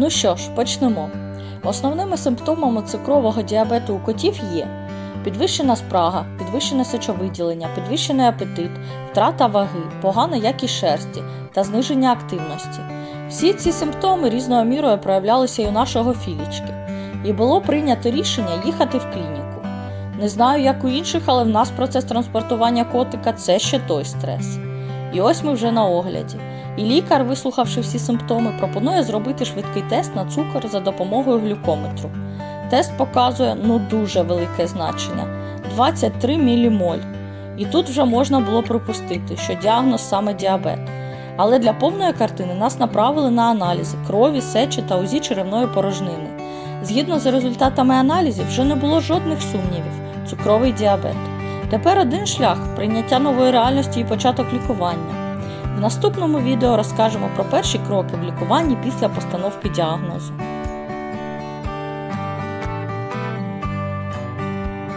Ну що ж, почнемо. Основними симптомами цукрового діабету у котів є підвищена спрага, підвищене сечовиділення, підвищений апетит, втрата ваги, погана якість шерсті та зниження активності. Всі ці симптоми різною мірою проявлялися і у нашого філічки, і було прийнято рішення їхати в клініку. Не знаю, як у інших, але в нас процес транспортування котика це ще той стрес. І ось ми вже на огляді. І лікар, вислухавши всі симптоми, пропонує зробити швидкий тест на цукор за допомогою глюкометру. Тест показує ну дуже велике значення 23 мілімоль. І тут вже можна було припустити, що діагноз саме діабет. Але для повної картини нас направили на аналізи крові, сечі та УЗІ черевної порожнини. Згідно з результатами аналізів, вже не було жодних сумнівів цукровий діабет. Тепер один шлях прийняття нової реальності і початок лікування. В наступному відео розкажемо про перші кроки в лікуванні після постановки діагнозу.